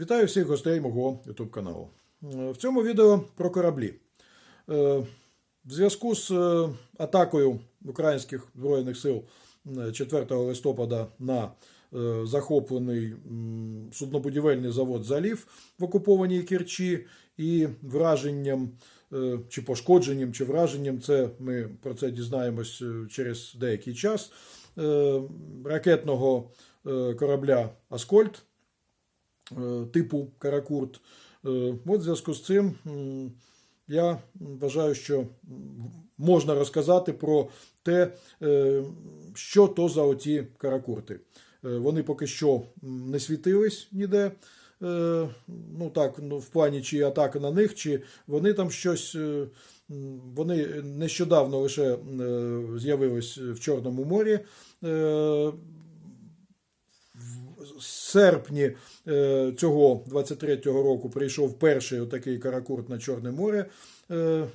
Вітаю всіх гостей мого YouTube каналу. Е, В цьому відео про кораблі. Е, В зв'язку з е, атакою українських Збройних сил е, 4 листопада на захоплений суднобудівельний завод Залів в окупованій Керчі і враженням чи пошкодженням, чи враженням, це ми про це дізнаємось через деякий час. Ракетного корабля Аскольд типу Каракурт. Е, От в зв'язку з цим я вважаю, що можна розказати про те, е, що то за оті каракурти. Е, Вони поки що не світились ніде. Е, Ну так, ну, в плані чи атака на них, чи вони там щось. е, Вони нещодавно лише е, з'явились в Чорному морі. Серпні е, цього 23-го року прийшов перший отакий каракурт на Чорне море. Е,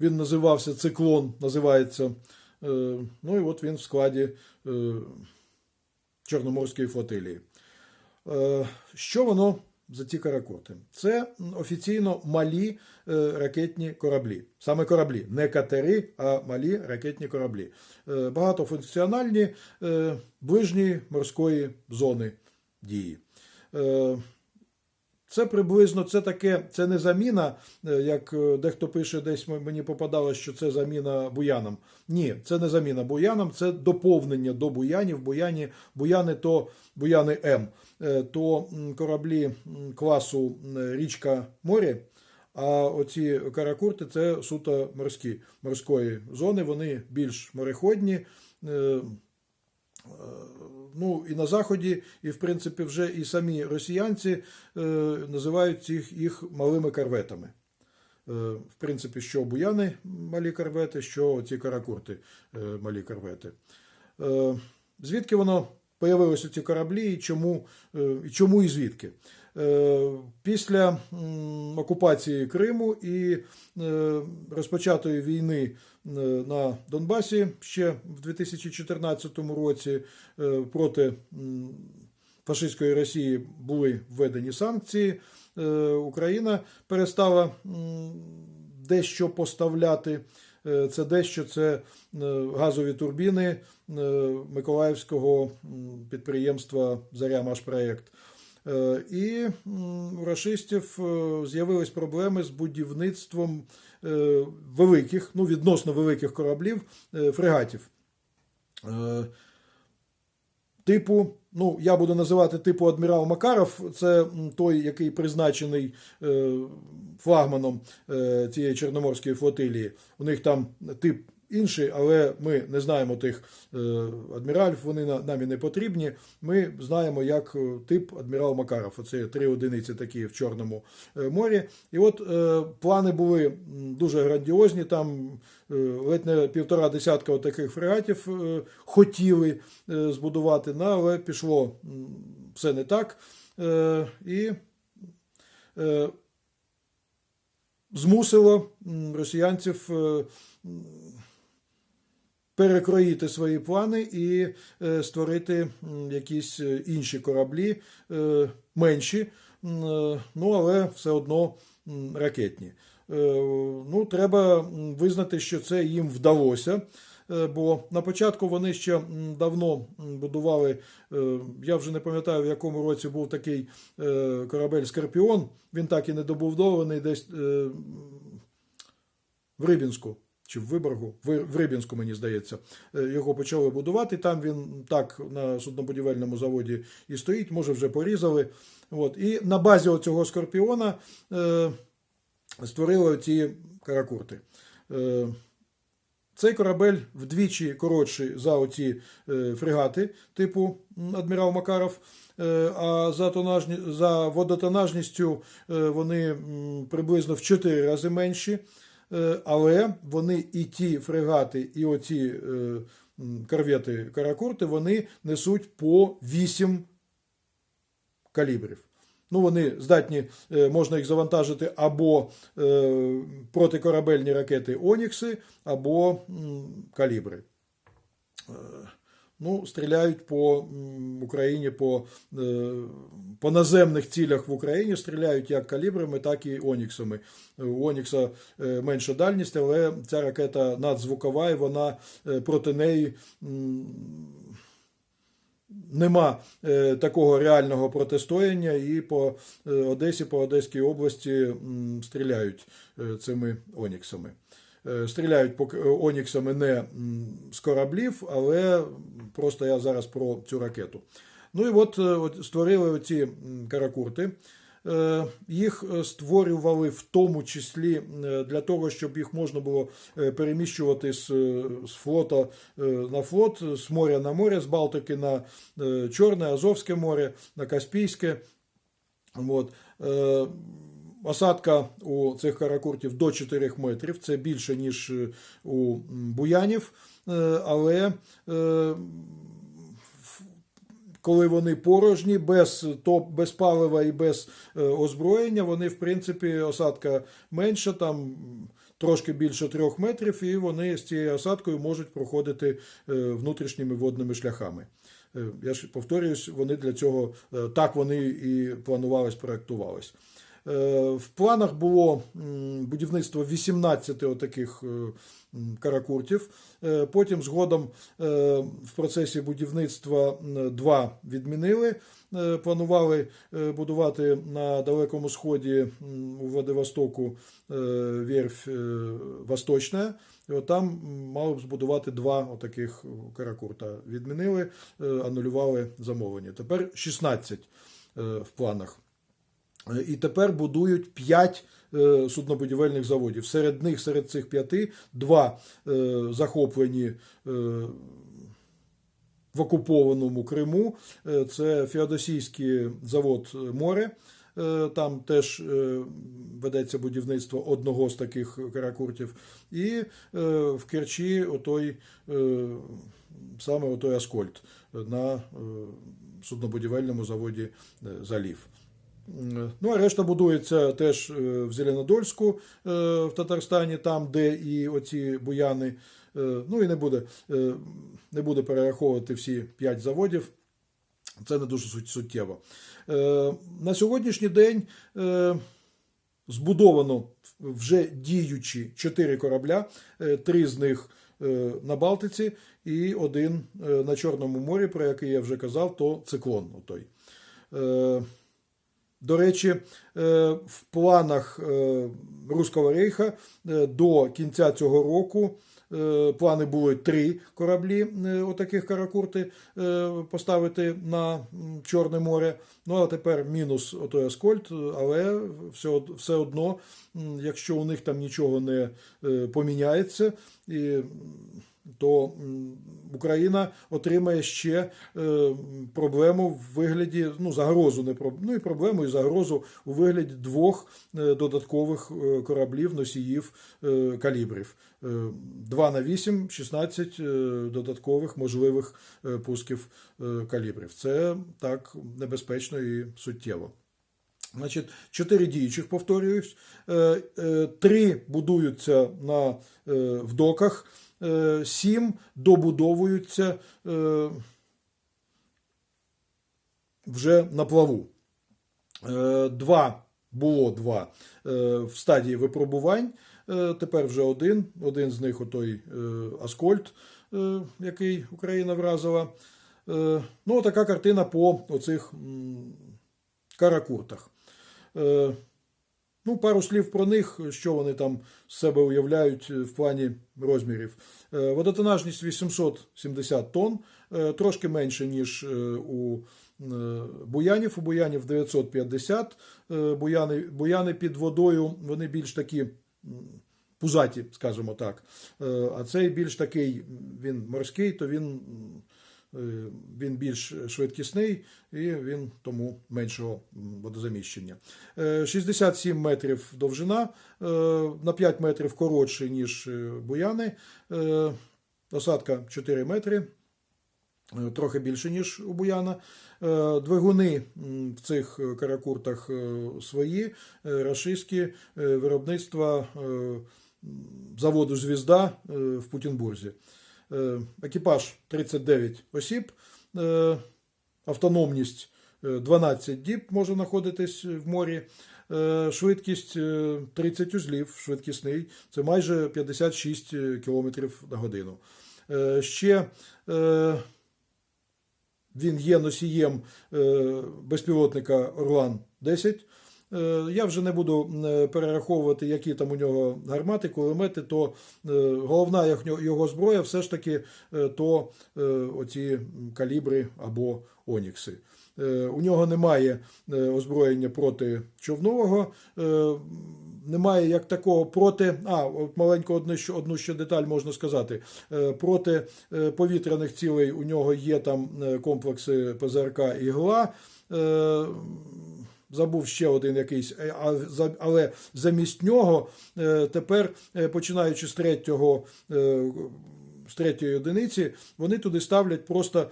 Він називався Циклон, називається. Е, Ну і от він в складі Чорноморської флотилії. Що воно за ці каракоти. Це офіційно малі е, ракетні кораблі. Саме кораблі, не катери, а малі ракетні кораблі. Е, Багатофункціональні е, ближньої морської зони дії. Це приблизно це таке, це не заміна, е, як е, дехто пише, десь мені попадалось, що це заміна буянам. Ні, це не заміна буянам, це доповнення до буянів. Буяні, буяни то буяни М, Е, то кораблі класу річка море. А оці каракурти це суто морські морської зони. Вони більш мореходні. Ну, і на Заході, і в принципі, вже і самі росіянці е, називають їх, їх малими корветами. Е, в принципі, що буяни малі корвети, що ці каракурти е, малі корвети. Е, звідки воно появилося ці кораблі і чому, і чому і звідки? Е, Після окупації Криму і е, розпочатої війни е, на Донбасі ще в 2014 році проти фашистської Росії були введені санкції. Україна перестала дещо поставляти. Це дещо це газові турбіни Миколаївського підприємства Заря-Машпроєкт. Е, І у рашистів е, з'явились проблеми з будівництвом е, великих, ну відносно великих кораблів, е, фрегатів. Е, Типу, ну я буду називати типу адмірал Макаров, це той, який призначений е, флагманом е, цієї Чорноморської флотилії. У них там тип інший, але ми не знаємо тих е, адміралів, вони нам і не потрібні. Ми знаємо як е, тип адмірал Макаров. Оце три одиниці такі в Чорному е, морі. І от плани були дуже грандіозні. Там ледь не півтора десятка таких фрегатів хотіли збудувати, але пішло все не так. І змусило росіянців перекроїти свої плани і е, створити якісь е, інші кораблі, е, менші, ну але все одно ракетні. Ну, треба визнати, що це їм вдалося. Бо на початку вони ще давно будували, я вже не пам'ятаю, в якому році був такий корабель Скорпіон. Він так і не добудований десь в Рибінську чи в Виборгу, в Рибінську, мені здається, Е, його почали будувати. Там він так на суднобудівельному заводі і стоїть, може вже порізали. От. І на базі цього скорпіона е, створили ці каракурти. Е, цей корабель вдвічі коротший за оці е, фрегати, типу адмірал Макаров. Е, а за, тонажні, за водотонажністю вони приблизно в 4 рази менші. Е, але вони і ті фрегати, і оці е, корвети каракурти, вони несуть по 8 калібрів. Ну, вони здатні, е, можна їх завантажити або протикорабельні ракети Онікси, або калібри. Ну, стріляють по Україні по, е, по наземних цілях в Україні, стріляють як калібрами, так і Оніксами. Е, У Онікса е, менша дальність, але ця ракета надзвукова, і вона проти неї. Нема такого реального протистояння, і по Одесі, по Одеській області стріляють цими Оніксами. Е, Стріляють по к- Оніксами не з кораблів, але просто я зараз про цю ракету. Ну і от, е, от створили оці м, каракурти. Е, Їх е, створювали в тому числі е, для того, щоб їх можна було е, переміщувати з, е, з флота е, на флот, з моря на море, з Балтики на е, Чорне, Азовське море, на Каспійське. От. Осадка у цих каракуртів до 4 метрів, це більше, ніж е, у буянів, Е, але е, коли вони порожні, без, топ, без палива і без озброєння, вони, в принципі, осадка менша, там трошки більше трьох метрів, і вони з цією осадкою можуть проходити внутрішніми водними шляхами. Я ж повторююсь, вони для цього так вони і планувались, проектувались. Е, В планах було будівництво 18 отаких е, каракуртів. Е, Потім згодом в процесі будівництва два відмінили. Планували будувати на Далекому Сході у Владивостоку верфь Восточна. От там мали б збудувати два отаких каракурта. Відмінили, анулювали замовлення. Тепер 16 е, в планах. Е, І тепер будують 5 суднобудівельних заводів. Серед них, серед цих п'яти, два е, захоплені е, в окупованому Криму. Е, Це Феодосійський завод море. Е, Там теж е, ведеться будівництво одного з таких каракуртів. І е, в Керчі отой, е, саме отой Аскольд на е, суднобудівельному заводі е, Залів. Ну, а решта будується теж е, в Зеленодольську е, в Татарстані, там, де і оці буяни. Е, Ну і не буде, не буде перераховувати всі п'ять заводів. Це не дуже суттєво. На сьогоднішній день збудовано вже діючі чотири корабля, три з них на Балтиці і один на Чорному морі, про який я вже казав, то циклон. Отой. До речі, е, в планах е, Руського рейха е, до кінця цього року плани були три кораблі, отаких каракурти, поставити на Чорне море. Ну а тепер мінус отой Аскольд, але все, одно, якщо у них там нічого не поміняється, і то Україна отримає ще е, проблему в вигляді, ну, загрозу, не проб- ну і проблему і загрозу у вигляді двох е, додаткових е, кораблів, носіїв калібрів. Е, 2 на 8, 16 е, додаткових можливих пусків калібрів. Це так небезпечно і суттєво. Значить, чотири діючих, повторююсь, три будуються на, в доках, сім добудовуються е, вже на плаву. Е, Два було два е, в стадії випробувань. Тепер вже один. Один з них отой Аскольд, який Україна вразила. Ну, така картина по оцих каракуртах. Е, Ну, пару слів про них, що вони там з себе уявляють в плані розмірів. Е, Водотонажність 870 тонн, е, трошки менше, ніж е, у е, буянів. У буянів 950. Е, Буяни, буяни під водою, вони більш такі пузаті, скажімо так. Е, А цей більш такий, він морський, то він. Е, Він більш швидкісний і він тому меншого водозаміщення. Е, 67 метрів довжина, е, на 5 метрів коротший, ніж е, буяни. Е, Осадка 4 метри, е, трохи більше, ніж у буяна. Е, Двигуни в цих е, каракуртах е, свої, е, рашистські е, виробництва е, заводу Звізда е, в Путінбурзі. Е, Екіпаж 39 осіб, е, автономність е, 12 діб може знаходитись в морі. Е, Швидкість е, 30 узлів, швидкісний, це майже 56 км на годину. Е, Ще е, він є носієм е, безпілотника Орлан 10. Е, Я вже не буду е, перераховувати, які там у нього гармати, кулемети, то е, головна його зброя все ж таки то оці калібри або онікси. У нього немає озброєння проти човнового, немає як такого проти. А, от маленьку одну, одну ще деталь можна сказати. Проти повітряних цілей у нього є там комплекси ПЗРК «Ігла». Забув ще один якийсь, е, але замість нього е, тепер, е, починаючи з третього. З третьої одиниці вони туди ставлять просто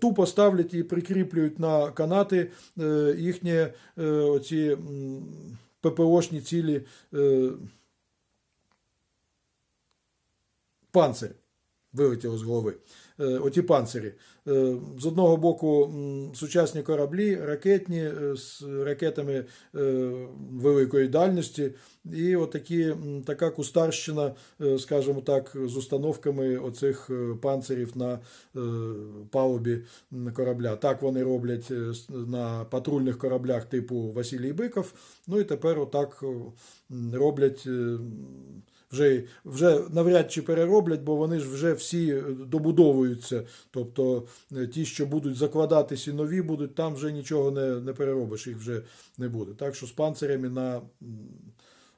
тупо ставлять і прикріплюють на канати їхні оці ППОшні цілі панцирі. Вилетіло з голови. Е, Оті панцирі. Е, З одного боку сучасні кораблі, ракетні е, з ракетами великої дальності, і отакі, така кустарщина, скажімо так, з установками оцих панцирів на палубі корабля. Так вони роблять на патрульних кораблях типу Василій Биков. Ну і тепер отак роблять. Вже, вже навряд чи перероблять, бо вони ж вже всі е, добудовуються. Тобто е, ті, що будуть закладатись і нові будуть, там вже нічого не, не переробиш, їх вже не буде. Так що з панцирями на,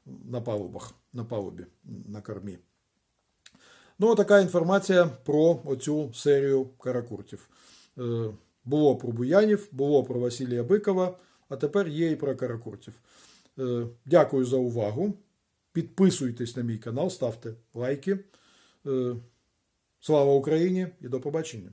на палубах, на палубі, на кормі. Ну, така інформація про оцю серію каракуртів. Е, Було про Буянів, було про Василія Бикова, а тепер є і про каракуртів. Дякую за увагу. Підписуйтесь на мій канал, ставте лайки. Е, Слава Україні і до побачення!